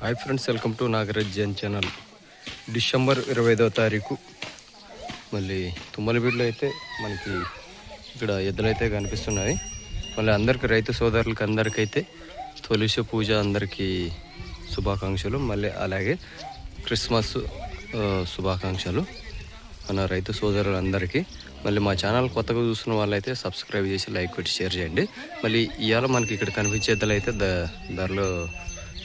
Hi friends welcome to Nagaraj Jan channel December ఇరవై ఐదవ తారీఖు. మళ్ళీ తుమ్మలబీడులో అయితే మనకి ఇక్కడ ఎద్దులైతే కనిపిస్తున్నాయి. మళ్ళీ అందరికి రైతు సోదరులకి అందరికైతే తొలిసి పూజ అందరికీ శుభాకాంక్షలు. మళ్ళీ అలాగే క్రిస్మస్ శుభాకాంక్షలు మన రైతు సోదరులందరికీ. మళ్ళీ మా ఛానల్ కొత్తగా చూసిన వాళ్ళైతే సబ్స్క్రైబ్ చేసి లైక్ పెట్టి షేర్ చేయండి. మళ్ళీ ఇవాళ మనకి ఇక్కడ కనిపించేద్దలైతే ద ధరలో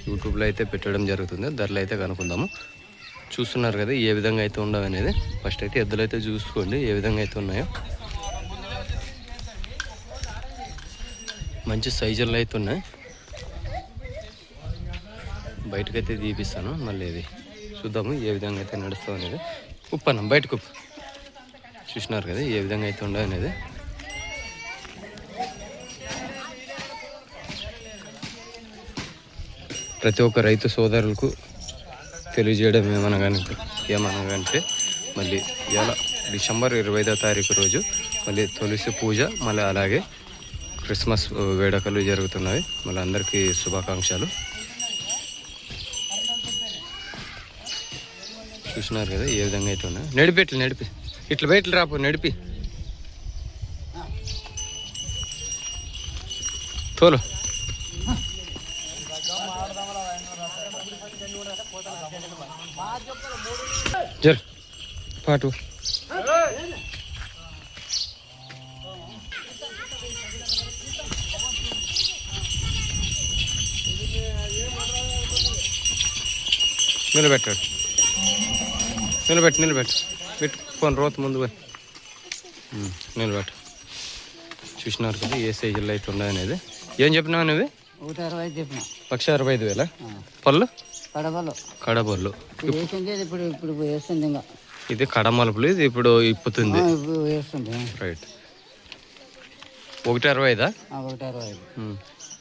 యూట్యూబ్లో అయితే పెట్టడం జరుగుతుంది. ధరలు అయితే కనుక్కుందాము. చూస్తున్నారు కదా ఏ విధంగా అయితే ఉండవు అనేది. ఫస్ట్ అయితే ఎద్దులు అయితే చూసుకోండి. ఏ విధంగా అయితే ఉన్నాయో. మంచి సైజుల్లో అయితే ఉన్నాయి. బయటకైతే తీపిస్తాను. మళ్ళీ ఇది చూద్దాము ఏ విధంగా అయితే నడుస్తాం అనేది. ఉప్పన్న బయటకు చూసినారు కదా ఏ విధంగా అయితే ఉండవు అనేది. ప్రతి ఒక్క రైతు సోదరులకు తెలియజేయడం ఏమనగానే ఏమనగంటే మళ్ళీ ఇవాళ డిసెంబర్ ఇరవై ఐదో తారీఖు రోజు మళ్ళీ తులసి పూజ మళ్ళీ అలాగే క్రిస్మస్ వేడుకలు జరుగుతున్నాయి. మళ్ళీ అందరికీ శుభాకాంక్షలు. చూసినారు కదా ఏ విధంగా అయితే ఉన్నాయి. నడిపి ఇట్లా నడిపి. ఇట్లా బయటలు రాపు నడిపి. తోలు. జర్ పాటు. నిలబెట్టాడు. నిలబెట్టు నిలబెట్టు. పెట్టు ఫోన్ రోత ముందు పోయి. నిలబెట్టు. చూసినారు కదా ఏ సైజుల్లో అయితే ఉన్నాయనేది. ఏం చెప్పినావు నువ్వు? లక్ష అరవై ఐదు వేల? పళ్ళు? కడపలో. ఇది వేసింది ఇది ఇప్పుడు ఇప్పుడు వేస్తుంది ఇంకా. ఇది కడమలుపులు ఇది ఇప్పుడు ఇప్పుతుంది. వేస్తుంది. రైట్ ఒకటి అరవై ఐదా? ఒకటి అరవై ఐదు.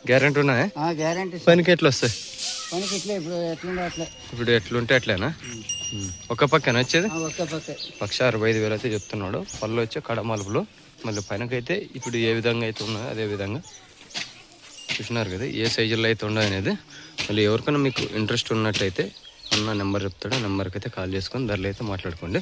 గ్యారెంటీ ఉన్నాయా? గ్యారంటీ పనికి ఎట్లా వస్తాయి? పనికి ఇట్లే ఇప్పుడు ఎట్లుండో అట్లే. ఇప్పుడు ఎట్లుంటే అట్లేనా? ఉమ్. ఒక పక్కన వచ్చేది? ఆ, ఒక్క పక్కే. లక్ష అరవై ఐదు వేలు అయితే చెప్తున్నాడు. పళ్ళు వచ్చే కడమలుపులు. మళ్ళీ పైనకైతే ఇప్పుడు ఏ విధంగా అయితే ఉన్నాయో అదే విధంగా. చూసినారు కదా ఏ సైజుల్లో అయితే ఉండదు అనేది. మళ్ళీ ఎవరికైనా మీకు ఇంట్రెస్ట్ ఉన్నట్టయితే అన్న నెంబర్ చెప్తాడు ఆ నెంబర్కి అయితే కాల్ చేసుకొని ధరలు అయితే మాట్లాడుకోండి.